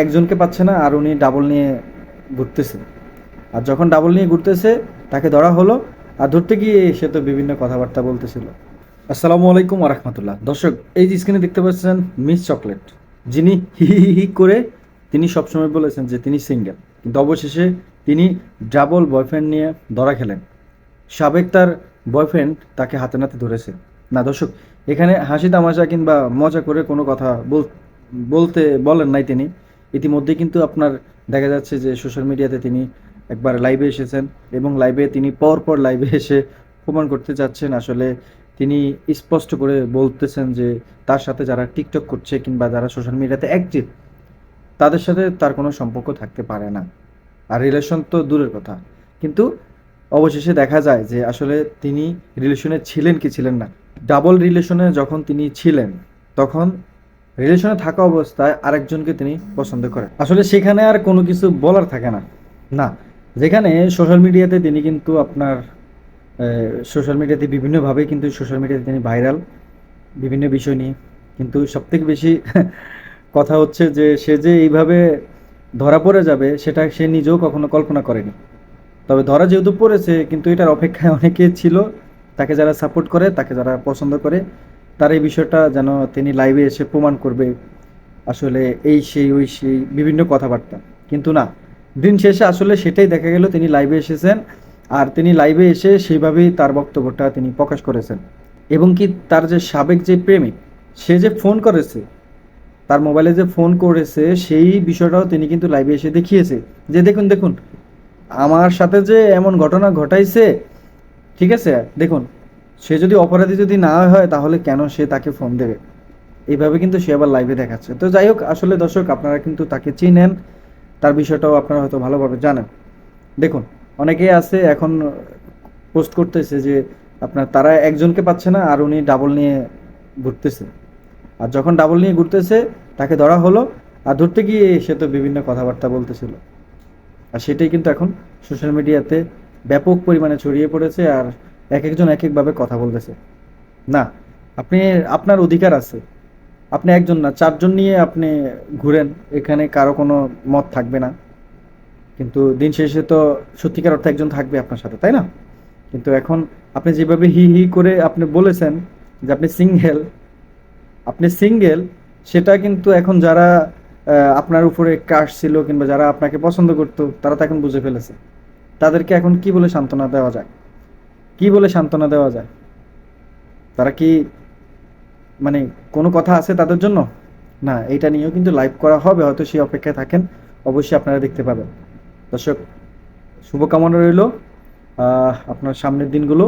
একজনকে পাচ্ছে না, আর উনি ডাবল নিয়ে ঘুরতেছে। আর যখন ডাবল নিয়ে ঘুরতেছে, তাকে ধরা হলো। আর ধরতে গিয়ে সে তো বিভিন্ন কথাবার্তা বলতেছিল। আসসালামু আলাইকুম আরহামতুল্লাহ দর্শক, এই যে স্ক্রিনে দেখতে পাচ্ছেন মিস চকলেট, যিনি হি হি করে তিনি সবসময় বলেছেন যে তিনি সিঙ্গেল কিন্তু অবশেষে তিনি ডাবল বয়ফ্রেন্ড নিয়ে ধরা খেলেন। সাবেক তার বয়ফ্রেন্ড তাকে হাতে নাতে ধরেছে। না, দর্শক, এখানে হাসি তামাশা কিংবা মজা করে কোনো কথা বল- বলতে বলেন নাই তিনি। ইতিমধ্যে কিন্তু আপনার দেখা যাচ্ছে যে সোশ্যাল মিডিয়াতে তিনি একবার লাইভে এসেছেন এবং লাইভে তিনি পর পর লাইভে এসে প্রমাণ করতে চাচ্ছেন। আসলে তিনি স্পষ্ট করে বলতেছেন যে তার সাথে যারা টিকটক করছে কিংবা যারা সোশ্যাল মিডিয়াতে অ্যাক্টিভ তাদের সাথে তার কোনো সম্পর্ক থাকতে পারে না। আর রিলেশন তো দূরের কথা। কিন্তু অবশেষে দেখা যায় যে আসলে তিনি রিলেশনে ছিলেন কি ছিলেন না। ডাবল রিলেশনে যখন তিনি ছিলেন, তখন রিলেশনে থাকা অবস্থায় আরেকজনকে তিনি পছন্দ করেন। আসলে সেখানে আর কোনো কিছু বলার থাকে না। না, যেখানে সোশ্যাল মিডিয়াতে তিনি কিন্তু আপনার সোশ্যাল মিডিয়াতে বিভিন্নভাবে কিন্তু সোশ্যাল মিডিয়াতে তিনি ভাইরাল বিভিন্ন বিষয় নিয়ে। কিন্তু সবথেকে বেশি কথা হচ্ছে যে, সে যে এইভাবে ধরা পড়ে যাবে, সেটা সে নিজেও কখনো কল্পনা করেনি। তবে ধরা যেহেতু পড়েছে, কিন্তু এটার অপেক্ষায় অনেকে ছিল, তাকে যারা সাপোর্ট করে, তাকে যারা পছন্দ করে তার এই বিষয়টা যেন তিনি লাইভে এসে প্রমাণ করবে আসলে এই সেই, ওই সেই বিভিন্ন কথাবার্তা। কিন্তু না, দিন শেষে আসলে সেটাই দেখা গেল তিনি লাইভে এসেছেন আর তিনি লাইভে এসে সেইভাবেই তার বক্তব্যটা তিনি প্রকাশ করেছেন। এবং কি তার যে সাবেক যে প্রেমিক, সে যে ফোন করেছে, তার মোবাইলে যে ফোন করেছে, সেই বিষয়টাও তিনি কিন্তু লাইভে এসে দেখিয়েছে। যে দেখুন দেখুন, আমার সাথে যে এমন ঘটনা ঘটাইছে, ঠিক আছে? দেখুন সে যদি অপরাধী যদি না হয়, তাহলে কেন সে তাকে ফোন দেবে? এইভাবে কিন্তু সে আবার লাইভে দেখাচ্ছে। তো যাই হোক, আসলে দর্শক, আপনারা কিন্তু তাকে চিনেন, তার বিষয়টাও আপনারা হয়তো ভালোভাবে জানেন। দেখুন অনেকেই আছে এখন পোস্ট করতেছে যে, আপনার তারা একজনকে পাচ্ছে না, আর উনি ডাবল নিয়ে ঘুরতেছে। আর যখন ডাবল নিয়ে ঘুরতেছে, তাকে ধরা হলো, আর ধরতে গিয়ে সে তো বিভিন্ন কথাবার্তা বলতেছিল। আর সেটাই কিন্তু এখন সোশ্যাল মিডিয়াতে ব্যাপক পরিমাণে ছড়িয়ে পড়েছে, আর এক একজন এক একভাবে কথা বলতেছে। না, আপনি, আপনার অধিকার আছে। আপনি একজন না, চারজন নিয়ে আপনি ঘুরেন, এখানে কারও কোনো মত থাকবে না। কিন্তু দিন শেষে তো সত্যিকার অর্থে একজন থাকবে আপনার সাথে, তাই না? কিন্তু এখন আপনি যেভাবে হি হি করে আপনি বলেছেন যে আপনি সিঙ্গেল আপনি সিঙ্গেল, সেটা কিন্তু এখন যারা আপনার উপরে কাশ ছিল কিংবা যারা আপনাকে পছন্দ করতো, তারা তো এখন বুঝে ফেলেছে। তাদেরকে এখন কি বলে সান্ত্বনা দেওয়া যায়? কি বলে সান্ত্বনা দেওয়া যায়? তারা কি মানে কোনো কথা আছে তাদের জন্য? না এটা নিয়েও কিন্তু লাইভ করা হবে, হয়তো সেই অপেক্ষায় থাকেন, অবশ্যই আপনারা দেখতে পাবেন। দর্শক, শুভকামনা রইল। আপনার সামনের দিনগুলো